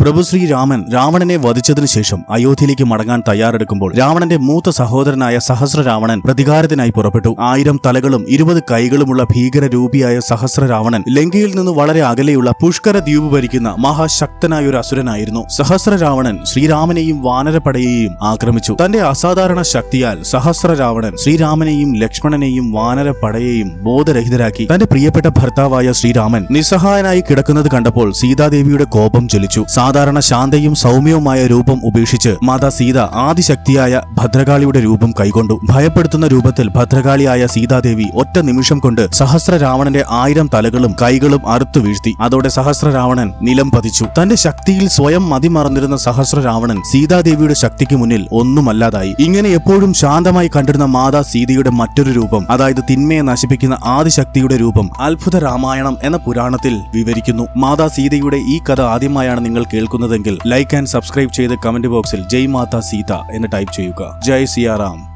പ്രഭു ശ്രീരാമൻ രാവണനെ വധിച്ചതിനു ശേഷം അയോധ്യയിലേക്ക് മടങ്ങാൻ തയ്യാറെടുക്കുമ്പോൾ രാവണന്റെ മൂത്ത സഹോദരനായ സഹസ്രരാവണൻ പ്രതികാരത്തിനായി പുറപ്പെട്ടു. ആയിരം തലകളും ഇരുപത് കൈകളുമുള്ള ഭീകര രൂപിയായ സഹസ്രരാവണൻ ലങ്കയിൽ നിന്ന് വളരെ അകലെയുള്ള പുഷ്കര ദ്വീപ് ഭരിക്കുന്ന മഹാശക്തനായ ഒരു അസുരനായിരുന്നു. സഹസ്രരാവണൻ ശ്രീരാമനെയും വാനരപ്പടയെയും ആക്രമിച്ചു. തന്റെ അസാധാരണ ശക്തിയാൽ സഹസ്രരാവണൻ ശ്രീരാമനെയും ലക്ഷ്മണനെയും വാനരപ്പടയെയും ബോധരഹിതരാക്കി. തന്റെ പ്രിയപ്പെട്ട ഭർത്താവായ ശ്രീരാമൻ നിസ്സഹായനായി കിടക്കുന്നത് കണ്ടപ്പോൾ സീതാദേവിയുടെ കോപം ജ്വലിച്ചു. സാധാരണ ശാന്തയും സൗമ്യവുമായ രൂപം ഉപേക്ഷിച്ച് മാതാ സീത ആദിശക്തിയായ ഭദ്രകാളിയുടെ രൂപം കൈകൊണ്ടു. ഭയപ്പെടുത്തുന്ന രൂപത്തിൽ ഭദ്രകാളിയായ സീതാദേവി ഒറ്റ നിമിഷം കൊണ്ട് സഹസ്ര രാവണന്റെ ആയിരം തലകളും കൈകളും അറുത്തു വീഴ്ത്തി. അതോടെ സഹസ്ര രാവണൻ നിലം പതിച്ചു. തന്റെ ശക്തിയിൽ സ്വയം മതിമറന്നിരുന്ന സഹസ്ര രാവണൻ സീതാദേവിയുടെ ശക്തിക്ക് മുന്നിൽ ഒന്നുമല്ലാതായി. ഇങ്ങനെ എപ്പോഴും ശാന്തമായി കണ്ടിരുന്ന മാതാ സീതയുടെ മറ്റൊരു രൂപം അതായത് തിന്മയെ നശിപ്പിക്കുന്ന ആദിശക്തിയുടെ രൂപം അത്ഭുത രാമായണം എന്ന പുരാണത്തിൽ വിവരിക്കുന്നു. മാതാ സീതയുടെ ഈ കഥ ആദ്യമായാണ് നിങ്ങൾ കേൾക്കുന്നതെങ്കിൽ ലൈക്ക് ആൻഡ് സബ്സ്ക്രൈബ് ചെയ്ത് കമന്റ് ബോക്സിൽ ജയ് മാതാ സീത എന്ന് ടൈപ്പ് ചെയ്യുക. ജയ് സിയാറാം.